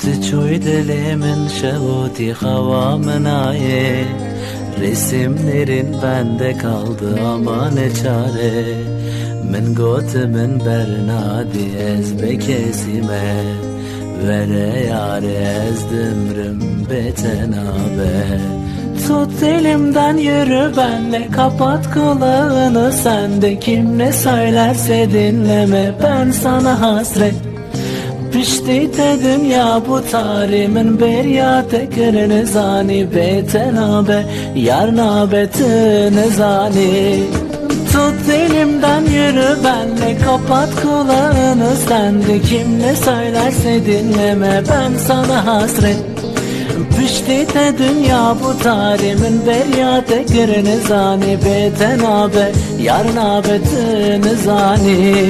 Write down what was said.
Çuy dilimin şevudi havamın aye Resimlerin bende kaldı ama ne çare. Min gotimin bernadi ez bekesime Vere yare ez dimrim betenabe Tut elimden yürü benle Kapat kulağını sen de. Kim ne söylerse dinleme Ben sana hasret Pişti te dünya bu tarimin berya tekir zani betenabe Yar nabeti zani Tut elimden yürü benle Kapat kulağını. Sen de Kim ne söylerse dinleme Ben sana hasret. Pişti te dünya bu tarimin berya tekir zani betenabe Yar nabeti zani